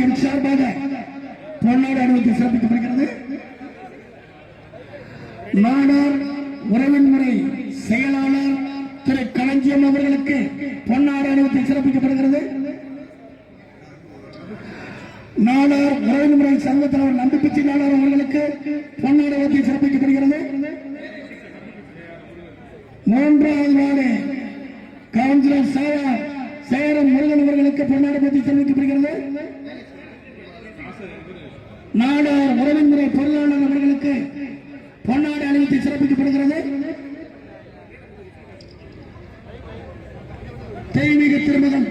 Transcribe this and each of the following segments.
பாக்கியம் சார்பாக பொன்னாடு அனுமதி சிறப்பிக்கப்படுகிறது. நாடார் உறவின் முறை செயலாளர் திரு களஞ்சியம் அவர்களுக்கு பொன்னாடு அனுமதி சிறப்பிக்கப்படுகிறது. நாடார் உறவின் முறை சங்க தலைவர் நம்பிப்பிச்சி நாடார் அவர்களுக்கு பொன்னாடு அனுமதி சிறப்பிக்கப்படுகிறது. மூன்றாவது நாடு கவுன்சிலர் சேரம் முருகன் அவர்களுக்கு பொன்னாடு பற்றி தெரிவிக்கப்படுகிறது நாடார் உறவின் பொருளாளர் அவர்களுக்கு பொன்னாடு அணிவித்து சிறப்பிக்கப்படுகிறது. தெய்வீக திருமகன்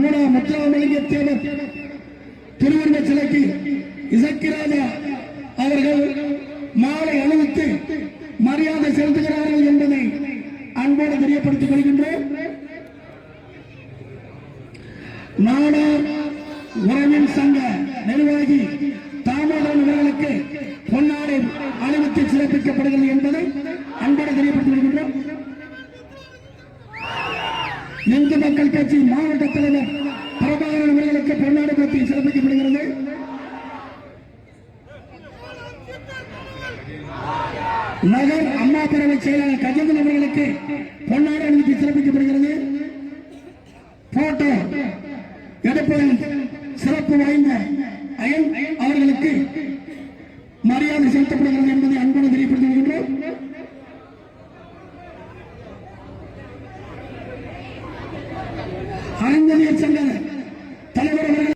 ஊடா முத்துராமலிங்க தேவர் திருவுருவ சிலைக்கு இசக்கிராஜா அவர்கள் மாலை அணிவித்து மரியாதை செலுத்துகிறார்கள் என்பதை அன்போடு தெரியப்படுத்திக் கொள்கின்றோம். நாடார் உறவின் சங்க அணிவித்து சிறப்பிக்கப்படுகிறது என்பதை அன்போடு தெரியப்படுத்தி வருகின்றோம் இந்து மக்கள் கட்சி மாவட்ட தலைவர் பிரபாகரன் அவர்களுக்கு பொன்னாடு பற்றி சிறப்பிக்கப்படுகிறது. நகர் அம்மா பேரவை செயலாளர் கஜேந்திரன் அவர்களுக்கு பொன்னாடு அணிவித்து சிறப்பிக்கப்படுகிறது. போட்டோ எடுப்பதில் சிறப்பு வாய்ந்த அயன் அவர்களுக்கு மரியாதை செலுத்தப்படுகிறது. சங்கர்